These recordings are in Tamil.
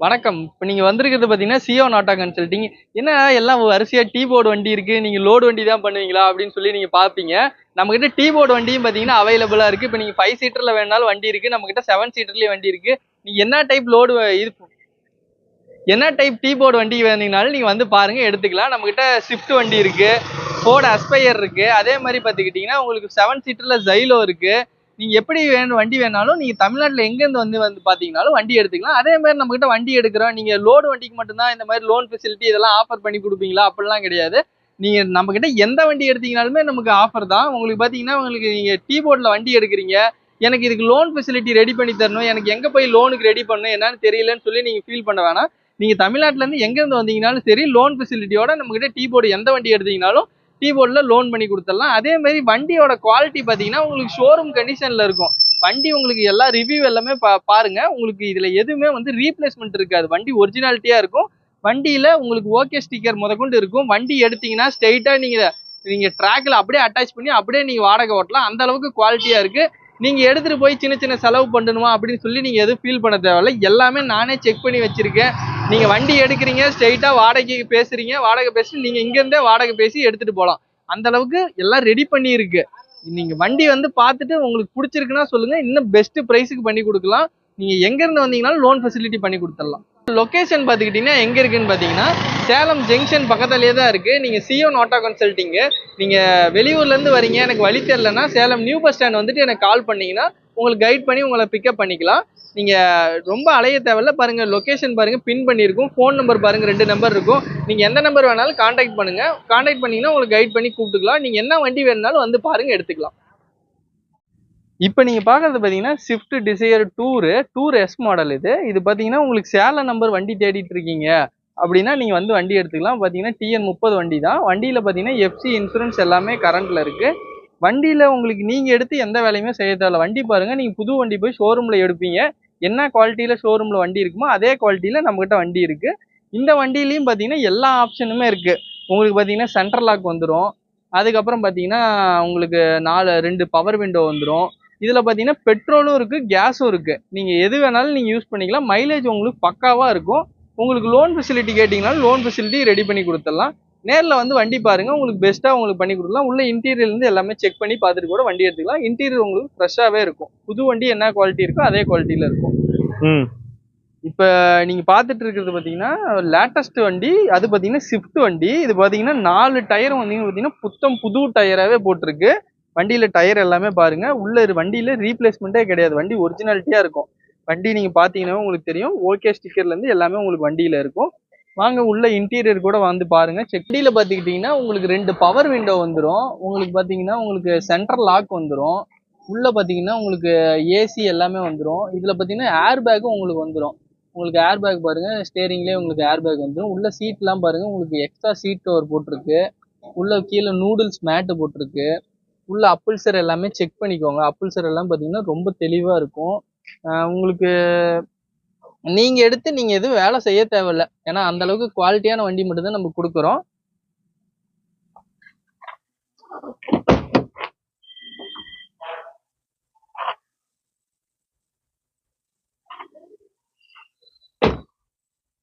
வணக்கம். இப்போ நீங்கள் வந்திருக்கிறது பார்த்தீங்கன்னா சிஓ நாட்டா கன்சல்ட்டிங் என்ன எல்லாம் வரிசையாக டீ போர்டு வண்டி இருக்குது நீங்கள் லோடு வண்டி தான் பண்ணுவீங்களா அப்படின்னு சொல்லி நீங்கள் பார்ப்பீங்க நம்மக்கிட்ட டீ போர்டு வண்டியும் பார்த்தீங்கன்னா அவைலபிளாக இருக்குது இப்போ நீங்கள் ஃபைவ் சீட்டரில் வேணாலும் வண்டி இருக்குது நம்மக்கிட்ட செவன் சீட்டர்லேயும் வண்டி இருக்குது நீங்கள் என்ன டைப் லோடு இது என்ன டைப் டீ போர்டு வண்டி வேணுங்கனாலும் நீங்கள் வந்து பாருங்கள் எடுத்துக்கலாம். நம்மக்கிட்ட ஸ்விஃப்ட் வண்டி இருக்குது ஃபோர்டு அஸ்பையர் இருக்குது அதே மாதிரி பார்த்துக்கிட்டிங்கன்னா உங்களுக்கு செவன் சீட்டரில் ஜைலோ இருக்குது நீங்கள் எப்படி வேணும் வண்டி வேணாலும் நீங்கள் தமிழ்நாட்டில் எங்கேருந்து வந்து வந்து பார்த்தீங்கனாலும் வண்டி எடுத்துக்கலாம். அதே மாதிரி நம்மக்கிட்ட வண்டி எடுக்கிறோம். நீங்கள் லோடு வண்டிக்கு மட்டும்தான் இந்த மாதிரி லோன் ஃபெசிலிட்டி இதெல்லாம் ஆஃபர் பண்ணி கொடுப்பீங்களா? அப்படிலாம் கிடையாது. நீங்கள் நம்மக்கிட்ட எந்த வண்டி எடுத்தீங்கனாலுமே நமக்கு ஆஃபர் தான். உங்களுக்கு பார்த்தீங்கன்னா உங்களுக்கு நீங்கள் டீ போர்டில் வண்டி எடுக்கிறீங்க. எனக்கு இதுக்கு லோன் ஃபெசிலிட்டி ரெடி பண்ணி தரணும். எனக்கு எங்கே போய் லோனுக்கு ரெடி பண்ணணும்? என்னன்னு தெரியலன்னு சொல்லி நீங்கள் ஃபீல் பண்ண வேணாம். நீங்கள் தமிழ்நாட்டிலேருந்து எங்கேருந்து வந்தீங்கனாலும் சரி லோன் ஃபெசிலிட்டியோட நம்மக்கிட்ட டீ போர்டு எந்த வண்டி எடுத்தீங்கனாலும் டீ போர்டில் லோன் பண்ணி கொடுத்துடலாம். அதே மாதிரி வண்டியோட குவாலிட்டி பார்த்தீங்கன்னா உங்களுக்கு ஷோரூம் கண்டிஷனில் இருக்கும். வண்டி உங்களுக்கு எல்லா ரிவ்யூ எல்லாமே பா பாருங்க. உங்களுக்கு இதில் எதுவுமே வந்து ரீப்ளேஸ்மெண்ட் இருக்காது. வண்டி ஒரிஜினாலிட்டியாக இருக்கும். வண்டியில் உங்களுக்கு ஓகே ஸ்டிக்கர் முதற்கொண்டு இருக்கும். வண்டி எடுத்தீங்கன்னா ஸ்ட்ரெயிட்டாக நீங்கள் நீங்கள் ட்ராக்கில் அப்படியே அட்டாச் பண்ணி அப்படியே நீங்கள் வாடகை ஓட்டலாம். அந்த அளவுக்கு குவாலிட்டியாக இருக்குது நீங்கள் எடுத்துகிட்டு போய் சின்ன சின்ன செலவு பண்ணணுமா அப்படின்னு சொல்லி நீங்கள் எதுவும் ஃபீல் பண்ண தேவையில்ல. எல்லாமே நானே செக் பண்ணி வச்சுருக்கேன். நீங்கள் வண்டி எடுக்கிறீங்க ஸ்ட்ரெயிட்டாக வாடகைக்கு பேசுகிறீங்க வாடகை பேசி நீங்கள் இங்கேருந்தே வாடகை பேசி எடுத்துகிட்டு போகலாம் அந்த அளவுக்கு எல்லாம் ரெடி பண்ணி இருக்கு. நீங்கள் வண்டி வந்து பார்த்துட்டு உங்களுக்கு பிடிச்சிருக்குன்னா சொல்லுங்கள் இன்னும் பெஸ்ட் ப்ரைஸுக்கு பண்ணி கொடுக்கலாம். நீங்கள் எங்கேருந்து வந்தீங்கனாலும் லோன் ஃபெசிலிட்டி பண்ணி கொடுத்துடலாம். லொக்கேஷன் பார்த்துக்கிட்டிங்கன்னா எங்கே இருக்குதுன்னு பார்த்தீங்கன்னா சேலம் ஜங்ஷன் பக்கத்துலேயே தான் இருக்குது நீங்கள் சிஓ நோட்டா கன்சல்ட்டிங்கு நீங்கள் வெளியூர்லேருந்து வரீங்க எனக்கு வழி தெரிலனா சேலம் நியூ பஸ் ஸ்டாண்ட் வந்துட்டு எனக்கு கால் பண்ணீங்கன்னா உங்களுக்கு கைட் பண்ணி உங்களை பிக்கப் பண்ணிக்கலாம். நீங்கள் ரொம்ப அலைய தேவையில்ல பாருங்கள் லொக்கேஷன் பாருங்கள் பின் பண்ணியிருக்கும் ஃபோன் நம்பர் பாருங்கள் ரெண்டு நம்பர் இருக்கும். நீங்கள் எந்த நம்பர் வேணாலும் காண்டாக்ட் பண்ணுங்கள் காண்டாக்ட் பண்ணிங்கன்னா உங்களுக்கு கைட் பண்ணி கூப்பிட்டுக்கலாம். நீங்கள் என்ன வண்டி வேணுனாலும் வந்து பாருங்கள் எடுத்துக்கலாம். இப்போ நீங்கள் பார்க்குறது பார்த்தீங்கன்னா Swift Dzire tour tour S model இது. இது பார்த்தீங்கன்னா உங்களுக்கு சேல நம்பர் வண்டி தேடிட்டு இருக்கீங்க. அப்படின்னா நீங்கள் வந்து வண்டி எடுத்துக்கலாம். பார்த்தீங்கன்னா டிஎன் முப்பது வண்டி தான். வண்டியில் பார்த்தீங்கன்னா எஃப்சி இன்சூரன்ஸ் எல்லாமே கரண்ட்டில் இருக்குது வண்டியில் உங்களுக்கு நீங்கள் எடுத்து எந்த வேலையுமே செய்ய தேவையில்ல. வண்டி பாருங்கள் நீங்கள் புது வண்டி போய் ஷோரூமில் எடுப்பீங்க. என்ன குவாலிட்டியில் ஷோரூமில் வண்டி இருக்குமோ அதே குவாலிட்டியில் நம்மக்கிட்ட வண்டி இருக்குது இந்த வண்டியிலையும் பார்த்தீங்கன்னா எல்லா ஆப்ஷனுமே இருக்குது உங்களுக்கு பார்த்தீங்கன்னா சென்ட்ரல் லாக் வந்துடும் அதுக்கப்புறம் பார்த்தீங்கன்னா உங்களுக்கு நாலு ரெண்டு பவர் விண்டோ வந்துடும் இதில் பார்த்தீங்கன்னா பெட்ரோலும் இருக்குது கேஸும் இருக்குது நீங்கள் எது வேணாலும் நீங்கள் யூஸ் பண்ணிக்கலாம். மைலேஜ் உங்களுக்கு பக்காவாக இருக்கும். உங்களுக்கு லோன் ஃபெசிலிட்டி கேட்டிங்கனாலும் லோன் ஃபெசிலிட்டி ரெடி பண்ணி கொடுத்துடலாம். நேரில் வந்து வண்டி பாருங்கள் உங்களுக்கு பெஸ்ட்டாக உங்களுக்கு பண்ணி கொடுக்கலாம். உள்ள இன்டீரியர்லேருந்து எல்லாமே செக் பண்ணி பார்த்துட்டு கூட வண்டி எடுத்துக்கலாம். இன்டீரியர் உங்களுக்கு ஃப்ரெஷ்ஷாகவே இருக்கும். புது வண்டி என்ன குவாலிட்டி இருக்கோ அதே குவாலிட்டியில் இருக்கும். ம். இப்போ நீங்கள் பார்த்துட்டு இருக்கிறது பார்த்தீங்கன்னா லேட்டஸ்ட் வண்டி அது பார்த்தீங்கன்னா ஸ்விஃப்ட் வண்டி. இது பார்த்தீங்கன்னா நாலு டயர் வந்தீங்கன்னா பார்த்தீங்கன்னா புத்தம் புது டயராகவே போட்டிருக்கு. வண்டியில் டயர் எல்லாமே பாருங்கள் உள்ள வண்டியில் ரீப்ளேஸ்மெண்ட்டே கிடையாது. வண்டி ஒரிஜினாலிட்டியாக இருக்கும். வண்டி நீங்கள் பார்த்தீங்கன்னா உங்களுக்கு தெரியும். ஓகே ஸ்டிக்கர்லேருந்து எல்லாமே உங்களுக்கு வண்டியில் இருக்கும். வாங்க உள்ள இன்டீரியர் கூட வந்து பாருங்க. செக்டியில் பார்த்துக்கிட்டிங்கன்னா உங்களுக்கு ரெண்டு பவர் விண்டோ வந்துடும் உங்களுக்கு பார்த்தீங்கன்னா உங்களுக்கு சென்ட்ரல் லாக் வந்துடும் உள்ளே பார்த்தீங்கன்னா உங்களுக்கு ஏசி எல்லாமே வந்துடும் இதில் பார்த்தீங்கன்னா ஏர் பேக்கும் உங்களுக்கு வந்துடும் உங்களுக்கு ஏர் பேக் பாருங்கள் ஸ்டேரிங்லேயே உங்களுக்கு ஏர் பேக் வந்துடும் உள்ள சீட்லாம் பாருங்கள் உங்களுக்கு எக்ஸ்ட்ரா சீட் கவர் போட்டிருக்கு. உள்ள கீழே நூடுல்ஸ் மேட்டு போட்டிருக்கு. உள்ள அப்பல்சர் எல்லாமே செக் பண்ணிக்கோங்க. அப்புல்சர் எல்லாம் பார்த்தீங்கன்னா ரொம்ப தெளிவாக இருக்கும். உங்களுக்கு நீங்கள் எடுத்து நீங்கள் எதுவும் வேலை செய்ய தேவையில்ல. ஏன்னா அந்த அளவுக்கு குவாலிட்டியான வண்டி மட்டும்தான் நம்ம கொடுக்குறோம்.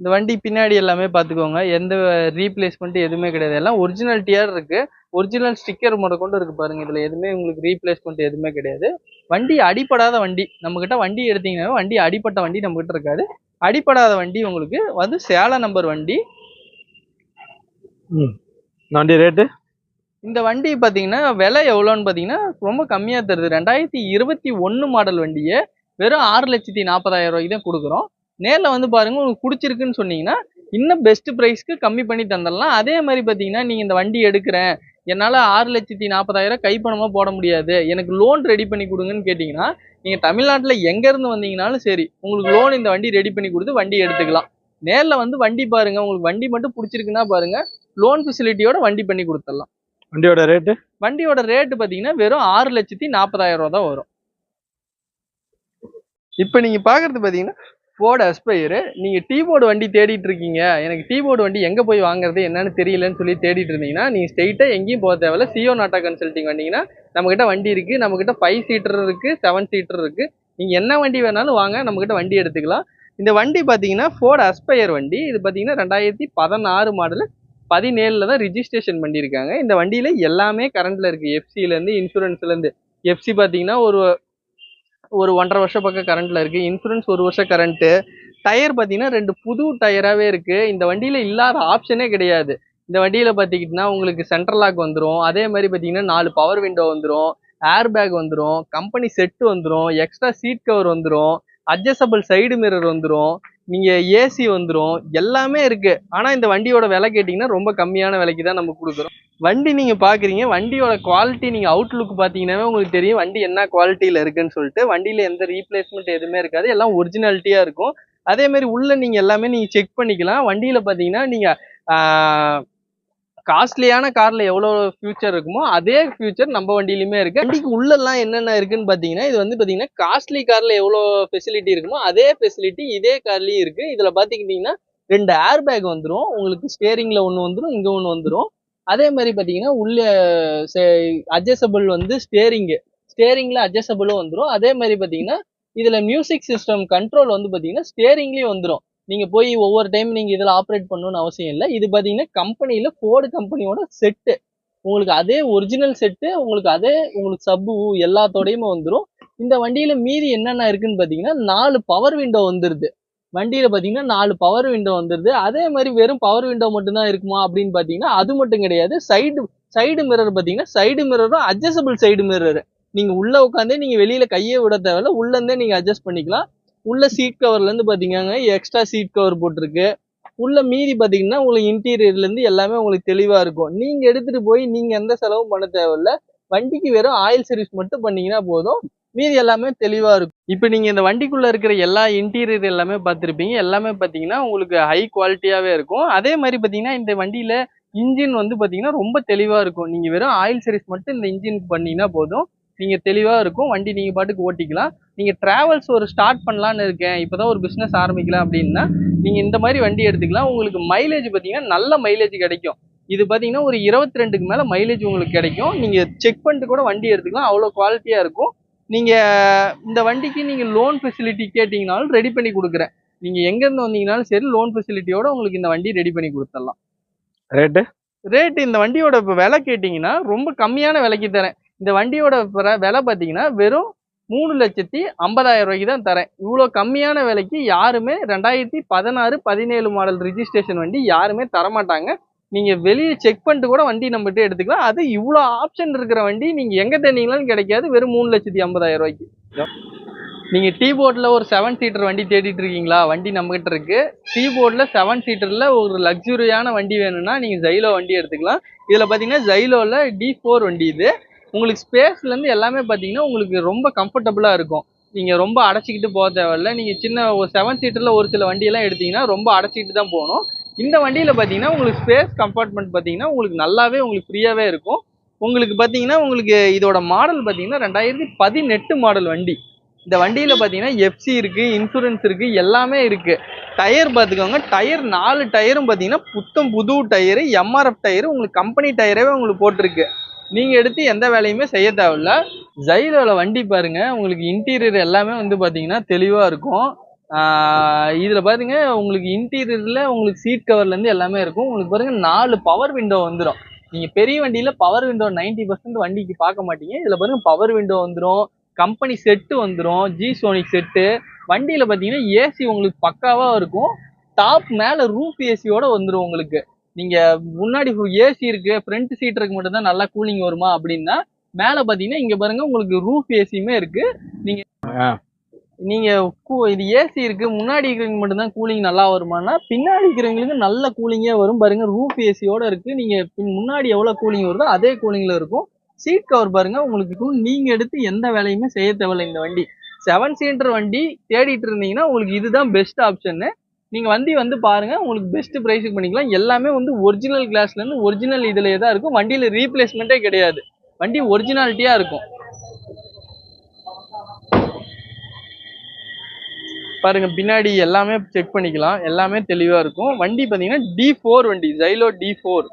இந்த வண்டி பின்னாடி எல்லாமே பார்த்துக்கோங்க எந்த ரீப்ளேஸ்மெண்ட் எதுவுமே கிடையாது. எல்லாம் ஒரிஜினல்டியாக இருக்குது ஒரிஜினல் ஸ்டிக்கர் முத கொண்டு இருக்கு பாருங்க. இதுல எதுவுமே உங்களுக்கு ரீப்ளேஸ்மெண்ட் எதுவுமே கிடையாது. வண்டி அடிப்படாத வண்டி. நம்ம கிட்ட வண்டி எடுத்தீங்கன்னா வண்டி அடிப்பட்ட வண்டி நம்ம கிட்ட இருக்காது. அடிப்படாத வண்டி உங்களுக்கு வந்து சேல நம்பர் வண்டி. வண்டி ரேட்டு இந்த வண்டி பார்த்தீங்கன்னா விலை எவ்வளோன்னு பார்த்தீங்கன்னா ரொம்ப கம்மியாக தருது. ரெண்டாயிரத்தி இருபத்தி ஒன்று மாடல் வண்டியை வெறும் ஆறு லட்சத்தி நாற்பதாயிரம் ரூபாய்க்கு தான் கொடுக்குறோம். நேரில் வந்து பாருங்க உங்களுக்கு பிடிச்சிருக்குன்னு சொன்னீங்கன்னா இன்னும் பெஸ்ட் ப்ரைஸ்க்கு கம்மி பண்ணி தந்துடலாம். அதே மாதிரி பார்த்தீங்கன்னா நீங்கள் இந்த வண்டி எடுக்கிறேன் என்னால் ஆறு லட்சத்தி நாற்பதாயிரம் கைப்பணமாக போட முடியாது. எனக்கு லோன் ரெடி பண்ணி கொடுங்கன்னு கேட்டிங்கன்னா நீங்கள் தமிழ்நாட்டில் எங்கேருந்து வந்தீங்கனாலும் சரி உங்களுக்கு லோன் இந்த வண்டி ரெடி பண்ணி கொடுத்து வண்டி எடுத்துக்கலாம். நேரில் வந்து வண்டி பாருங்க. உங்களுக்கு வண்டி மட்டும் பிடிச்சிருக்குன்னா பாருங்க லோன் ஃபெசிலிட்டியோட வண்டி பண்ணி கொடுத்துடலாம். வண்டியோட ரேட்டு வண்டியோட ரேட்டு பார்த்தீங்கன்னா வெறும் ஆறு லட்சத்தி நாற்பதாயிரம் ரூபா தான் வரும். இப்போ நீங்கள் பார்க்குறது பார்த்தீங்கன்னா ஃபோர்டு அஸ்பைரு நீங்கள் டீ போர்டு வண்டி தேடிட்டு இருக்கீங்க எனக்கு டீ போர்டு வண்டி எங்கே போய் வாங்குறது என்னன்னு தெரியலன்னு சொல்லி தேடிட்டு இருந்தீங்கன்னா நீங்கள் ஸ்ட்ரெயிட்டாக எங்கேயும் போக தேவையில்ல. சிஓ நாட்டா கன்சல்ட்டிங் வந்தீங்கன்னா நம்மக்கிட்ட வண்டி இருக்குது நம்மக்கிட்ட ஃபைவ் சீட்டர் இருக்குது செவன் சீட்டர் இருக்குது நீங்கள் என்ன வண்டி வேணாலும் வாங்க நம்மக்கிட்ட வண்டி எடுத்துக்கலாம். இந்த வண்டி பார்த்தீங்கன்னா ஃபோர்டு அஸ்பயர் வண்டி. இது பார்த்தீங்கன்னா ரெண்டாயிரத்தி பதினாறு மாடலு பதினேழில் தான் ரிஜிஸ்ட்ரேஷன் பண்ணியிருக்காங்க. இந்த வண்டியில் எல்லாமே கரண்ட்டில் இருக்குது எஃப்சிலேருந்து இன்சூரன்ஸ்லேருந்து எஃப்சி பார்த்தீங்கன்னா ஒரு ஒரு ஒன்றரை வருஷம் பக்கம் கரண்ட்டில் இருக்குது இன்சூரன்ஸ் ஒரு வருஷம் கரண்ட்டு டயர் பார்த்தீங்கன்னா ரெண்டு புது டயராகவே இருக்குது இந்த வண்டியில் இல்லாத ஆப்ஷனே கிடையாது. இந்த வண்டியில் பார்த்திக்கிட்டிங்கன்னா உங்களுக்கு சென்ட்ரல் லாக் வந்துடும் அதே மாதிரி பார்த்தீங்கன்னா நாலு பவர் விண்டோ வந்துடும் ஏர் பேக் வந்துடும் கம்பெனி செட்டு வந்துடும் எக்ஸ்ட்ரா சீட் கவர் வந்துடும் அட்ஜஸ்டபிள் சைடு மிரர் வந்துடும் நீங்கள் ஏசி வந்துடும் எல்லாமே இருக்குது ஆனால் இந்த வண்டியோட விலை கேட்டிங்கன்னா ரொம்ப கம்மியான விலைக்கு தான் நம்ம கொடுக்குறோம். வண்டி நீங்கள் பார்க்குறீங்க வண்டியோட குவாலிட்டி நீங்கள் அவுட்லுக் பார்த்தீங்கன்னாவே உங்களுக்கு தெரியும் வண்டி என்ன குவாலிட்டியில் இருக்குன்னு சொல்லிட்டு. வண்டியில் எந்த ரீப்ளேஸ்மெண்ட் எதுவுமே இருக்காது எல்லாம் ஒரிஜினாலிட்டியாக இருக்கும். அதே மாதிரி நீங்கள் எல்லாமே நீங்கள் செக் பண்ணிக்கலாம். வண்டியில் பார்த்தீங்கன்னா நீங்கள் காஸ்ட்லியான காரில் எவ்வளோ ஃபியூச்சர் இருக்குமோ அதே ஃபியூச்சர் நம்ம வண்டியிலுமே இருக்குது வண்டிக்கு உள்ளெல்லாம் என்னென்ன இருக்குன்னு பார்த்தீங்கன்னா இது வந்து பார்த்தீங்கன்னா காஸ்ட்லி காரில் எவ்வளோ ஃபெசிலிட்டி இருக்குமோ அதே ஃபெசிலிட்டி இதே கார்லேயும் இருக்குது இதில் பார்த்துக்கிட்டிங்கன்னா ரெண்டு ஏர் பேக் வந்துடும் உங்களுக்கு ஸ்டேரிங்கில் ஒன்று வந்துடும் இங்கே ஒன்று வந்துடும் அதே மாதிரி பார்த்தீங்கன்னா உள்ள அட்ஜஸ்டபிள் வந்து ஸ்டேரிங்கு ஸ்டேரிங்கில் அட்ஜஸ்டபிளும் வந்துடும் அதே மாதிரி பார்த்தீங்கன்னா இதில் மியூசிக் சிஸ்டம் கண்ட்ரோல் வந்து பார்த்தீங்கன்னா ஸ்டேரிங்லேயும் வந்துடும் நீங்கள் போய் ஒவ்வொரு டைம் நீங்கள் இதில் ஆப்ரேட் பண்ணணும்னு அவசியம் இல்லை. இது பார்த்தீங்கன்னா கம்பெனியில் ஃபோர்டு கம்பெனியோட செட்டு உங்களுக்கு அதே ஒரிஜினல் செட்டு உங்களுக்கு அதே உங்களுக்கு சப்பு எல்லாத்தோடையுமே வந்துடும் இந்த வண்டியில் மீதி என்னென்ன இருக்குன்னு பார்த்தீங்கன்னா நாலு பவர் விண்டோ வந்துடுது வண்டியில பாத்தீங்கன்னா நாலு பவர் விண்டோ வந்துருது. அதே மாதிரி வெறும் பவர் விண்டோ மட்டும்தான் இருக்குமா அப்படின்னு பாத்தீங்கன்னா அது மட்டும் கிடையாது. சைடு சைடு மிரர் பாத்தீங்கன்னா சைடு மிரரும் அட்ஜஸ்டபிள் சைடு மிரர் நீங்க உள்ள உட்காந்தே நீங்க வெளியில கையே விட தேவையில்ல. உள்ள இருந்தே நீங்க அட்ஜஸ்ட் பண்ணிக்கலாம். உள்ள சீட் கவர்ல இருந்து பாத்தீங்கன்னா எக்ஸ்ட்ரா சீட் கவர் போட்டிருக்கு. உள்ள மீதி பாத்தீங்கன்னா உங்களுக்கு இன்டீரியர்ல இருந்து எல்லாமே உங்களுக்கு தெளிவா இருக்கும். நீங்க எடுத்துட்டு போய் நீங்க எந்த செலவும் பண்ண தேவையில்ல. வண்டிக்கு வெறும் ஆயில் சர்வீஸ் மட்டும் பண்ணீங்கன்னா போதும். மீதி எல்லாமே தெளிவாக இருக்கும் இப்போ நீங்கள் இந்த வண்டிக்குள்ளே இருக்கிற எல்லா இன்டீரியர் எல்லாமே பார்த்துருப்பீங்க. எல்லாமே பார்த்தீங்கன்னா உங்களுக்கு ஹை குவாலிட்டியாகவே இருக்கும். அதே மாதிரி பார்த்தீங்கன்னா இந்த வண்டியில் இன்ஜின் வந்து பார்த்தீங்கன்னா ரொம்ப தெளிவாக இருக்கும். நீங்கள் வெறும் ஆயில் சர்வீஸ் மட்டும் இந்த இன்ஜினுக்கு பண்ணீங்கன்னா போதும். நீங்கள் தெளிவாக இருக்கும். வண்டி நீங்கள் பாட்டுக்கு ஓட்டிக்கலாம். நீங்கள் ட்ராவல்ஸ் ஒரு ஸ்டார்ட் பண்ணலான்னு இருக்கேன். இப்போ தான் ஒரு பிஸ்னஸ் ஆரம்பிக்கலாம் அப்படின்னா நீங்கள் இந்த மாதிரி வண்டி எடுத்துக்கலாம். உங்களுக்கு மைலேஜ் பார்த்தீங்கன்னா நல்ல மைலேஜ் கிடைக்கும். இது பார்த்தீங்கன்னா ஒரு இருபத்தி ரெண்டுக்கு மேலே மைலேஜ் உங்களுக்கு கிடைக்கும். நீங்கள் செக் பண்ணிட்டு கூட வண்டி எடுத்துக்கலாம். அவ்வளோ குவாலிட்டியாக இருக்கும். நீங்க இந்த வண்டிக்கு நீங்க லோன் ஃபெசிலிட்டி கேட்டீங்கனாலும் ரெடி பண்ணி கொடுக்குறேன். நீங்க எங்க இருந்து வந்தீங்கனாலும் சரி லோன் ஃபெசிலிட்டியோட உங்களுக்கு இந்த வண்டி ரெடி பண்ணி கொடுத்துடலாம். ரேட்டு ரேட் இந்த வண்டியோட இப்போ விலை கேட்டிங்கன்னா ரொம்ப கம்மியான விலைக்கு தரேன். இந்த வண்டியோட விலை பார்த்தீங்கன்னா வெறும் மூணு லட்சத்தி ஐம்பதாயிரம் ரூபாய்க்கு தான் தரேன். இவ்வளோ கம்மியான விலைக்கு யாருமே ரெண்டாயிரத்தி பதினாறு பதினேழு மாடல் ரிஜிஸ்ட்ரேஷன் வண்டி யாருமே தரமாட்டாங்க. நீங்கள் வெளியே செக் பண்ணிட்டு கூட வண்டி நம்மகிட்ட எடுத்துக்கலாம். அது இவ்வளோ ஆப்ஷன் இருக்கிற வண்டி நீங்கள் எங்கே தேடிங்களாலும் கிடைக்காது. வெறும் மூணு லட்சத்தி ஐம்பதாயிரம் ரூபாய்க்கு. நீங்கள் டீ போர்டில் ஒரு செவன் சீட்டர் வண்டி தேடிட்டு இருக்கீங்களா? வண்டி நம்மகிட்ட இருக்கு. டீ போர்டில் செவன் சீட்டரில் ஒரு லக்ஸுரியான வண்டி வேணும்னா நீங்கள் ஜைலோ வண்டி எடுத்துக்கலாம். இதில் பார்த்தீங்கன்னா ஜைலோவில் டி ஃபோர் வண்டி இது. உங்களுக்கு ஸ்பேஸ்லேருந்து எல்லாமே பார்த்தீங்கன்னா உங்களுக்கு ரொம்ப கம்ஃபர்டபுளாக இருக்கும். நீங்கள் ரொம்ப அடைச்சிக்கிட்டு போக தேவையில்ல. நீங்கள் சின்ன ஒரு செவன் சீட்டரில் ஒரு சில வண்டியெல்லாம் எடுத்தீங்கன்னா ரொம்ப அடைச்சிக்கிட்டு தான் போகணும். இந்த வண்டியில் பார்த்தீங்கன்னா உங்களுக்கு ஸ்பேஸ் கம்பார்ட்மெண்ட் பார்த்தீங்கன்னா உங்களுக்கு நல்லாவே உங்களுக்கு ஃப்ரீயாகவே இருக்கும். உங்களுக்கு பார்த்தீங்கன்னா உங்களுக்கு இதோட மாடல் பார்த்தீங்கன்னா ரெண்டாயிரத்தி பதினெட்டு மாடல் வண்டி. இந்த வண்டியில் பார்த்தீங்கன்னா எஃப்சி இருக்குது இன்சூரன்ஸ் இருக்குது எல்லாமே இருக்குது டயர் பார்த்துக்கோங்க டயர் நாலு டயரும் பார்த்தீங்கன்னா புத்தம் புது டயரு எம்ஆர்எஃப் டயரு உங்களுக்கு கம்பெனி டயரவே உங்களுக்கு போட்டிருக்கு. நீங்கள் எடுத்து எந்த வேலையுமே செய்ய தேவையில்ல. ஜைலோவில் வண்டி பாருங்கள் உங்களுக்கு இன்டீரியர் எல்லாமே வந்து பார்த்தீங்கன்னா தெளிவாக இருக்கும். இதில் பாருங்க உங்களுக்கு இன்டீரியரில் உங்களுக்கு சீட் கவர்லேருந்து எல்லாமே இருக்கும். உங்களுக்கு பாருங்க நாலு பவர் விண்டோ வந்துடும் நீங்கள் பெரிய வண்டியில் பவர் விண்டோ 90% பர்சன்ட் வண்டிக்கு பார்க்க மாட்டீங்க. இதில் பாருங்க பவர் விண்டோ வந்துடும் கம்பெனி செட்டு வந்துடும் ஜி சோனிக் செட்டு வண்டியில் பார்த்தீங்கன்னா ஏசி உங்களுக்கு பக்காவாக இருக்கும். டாப் மேலே ரூஃப் ஏசியோட வந்துடும் உங்களுக்கு. நீங்கள் முன்னாடி ஏசி இருக்கு ஃப்ரண்ட் சீட்டருக்கு இருக்கு மட்டும்தான் நல்லா கூலிங் வருமா அப்படின்னா மேலே பார்த்தீங்கன்னா இங்கே பாருங்க உங்களுக்கு ரூஃப் ஏசியுமே இருக்கு. நீங்கள் நீங்க கூ- இது ஏசி இருக்கு. முன்னாடி இருக்கிறவங்க மட்டும்தான் கூலிங் நல்லா வருமானா பின்னாடி இருக்கிறவங்களுக்கு நல்ல கூலிங்கே வரும். பாருங்க ரூஃப் ஏசியோட இருக்கு. நீங்க பின் முன்னாடி எவ்வளவு கூலிங் வருதோ அதே கூலிங்ல இருக்கும். சீட் கவர் பாருங்க உங்களுக்கு இருக்கும். நீங்க எடுத்து எந்த வேலையுமே செய்ய தேவையில்லை இந்த வண்டி. செவன் சீட்டர் வண்டி தேடிட்டு இருந்தீங்கன்னா உங்களுக்கு இதுதான் பெஸ்ட் ஆப்ஷன்னு நீங்க வண்டி வந்து பாருங்க உங்களுக்கு பெஸ்ட் ப்ரைஸுக்கு பண்ணிக்கலாம். எல்லாமே வந்து ஒரிஜினல் கிளாஸ்ல இருந்து ஒரிஜினல் இதுலயே தான் இருக்கும். வண்டியில் ரீப்ளேஸ்மெண்ட்டே கிடையாது. வண்டி ஒரிஜினாலிட்டியாக இருக்கும். பாருங்க பின்னாடி எல்லாமே செக் பண்ணிக்கலாம். எல்லாமே தெளிவா இருக்கும். வண்டி பாத்தீங்கன்னா டி ஃபோர் வண்டி ஜைலோ டி ஃபோர்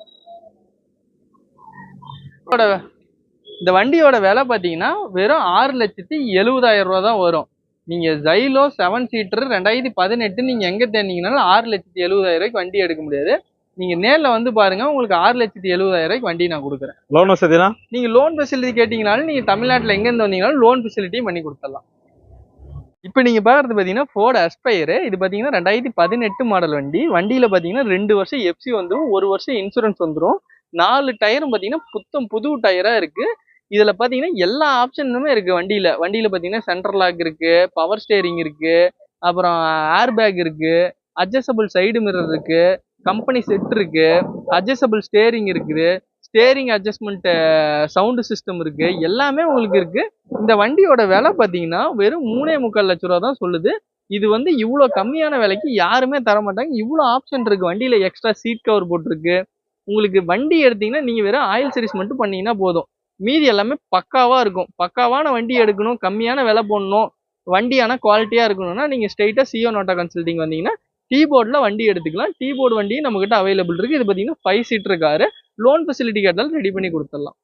இந்த வண்டியோட விலை பாத்தீங்கன்னா வெறும் ஆறு லட்சத்தி எழுபதாயிரம் ரூபா தான் வரும். நீங்க ஜைலோ செவன் சீட்டர் ரெண்டாயிரத்தி பதினெட்டு நீங்க எங்க தேடினீங்கனாலும் ஆறு லட்சத்தி எழுபதாயிரம் ரூபாய்க்கு வண்டி எடுக்க முடியாது. நீங்க நேர்ல வந்து பாருங்க உங்களுக்கு ஆறு லட்சத்தி எழுபதாயிரம் ரூபாய்க்கு வண்டி நான் கொடுக்குறேன். லோன் வசதிலாம்? நீங்க லோன் ஃபெசிலிட்டி கேட்டீங்கனாலும் நீங்க தமிழ்நாட்டுல எங்க இருந்து வந்தீங்கனாலும் லோன் ஃபெசிலிட்டியும் பண்ணி கொடுத்துடலாம். இப்போ நீங்கள் பார்க்குறது பார்த்தீங்கன்னா ஃபோர்ட் அஸ்பயரு இது பார்த்தீங்கன்னா ரெண்டாயிரத்தி பதினெட்டு மாடல் வண்டி. வண்டியில் பார்த்தீங்கன்னா ரெண்டு வருஷம் எஃப்சி வந்துடும் ஒரு வருஷம் இன்சூரன்ஸ் வந்துடும் நாலு டயரும் பார்த்தீங்கன்னா புத்தம் புது டயராக இருக்குது இதில் பார்த்தீங்கன்னா எல்லா ஆப்ஷனுமே இருக்குது வண்டியில். வண்டியில் பார்த்தீங்கன்னா சென்ட்ரல் லாக் இருக்குது பவர் ஸ்டேரிங் இருக்குது அப்புறம் ஏர் பேக் இருக்குது அட்ஜஸ்டபிள் சைடு மிரர் இருக்குது கம்பெனி செட் இருக்குது அட்ஜஸ்டபிள் ஸ்டேரிங் இருக்குது. ஸ்டேரிங் அட்ஜஸ்ட்மெண்ட்டு சவுண்டு சிஸ்டம் இருக்குது எல்லாமே உங்களுக்கு இருக்குது இந்த வண்டியோட விலை பார்த்தீங்கன்னா வெறும் மூணே முக்கால் லட்ச ரூபா தான் சொல்லுது. இது வந்து இவ்வளோ கம்மியான விலைக்கு யாருமே தர மாட்டாங்க. இவ்வளோ ஆப்ஷன் இருக்குது வண்டியில் எக்ஸ்ட்ரா சீட் கவர் போட்டிருக்கு. உங்களுக்கு வண்டி எடுத்தீங்கன்னா நீங்கள் வெறும் ஆயில் சர்வீஸ் மட்டும் பண்ணிங்கன்னா போதும். மீதி எல்லாமே பக்காவாக இருக்கும். பக்காவான வண்டி எடுக்கணும். கம்மியான விலை போடணும். வண்டியான குவாலிட்டியாக இருக்கணும்னா நீங்கள் ஸ்ட்ரெயிட்டாக சிஓ நோட்டா கன்சல்ட்டிங் வந்தீங்கன்னா டீ போர்டில் வண்டி எடுத்துக்கலாம். டீ போர்டு வண்டியும் நம்மக்கிட்ட அவைலபிள் இருக்குது இது பார்த்தீங்கன்னா five seater car loan facility கேட்டாலும் ரெடி பண்ணி கொடுத்துடலாம்.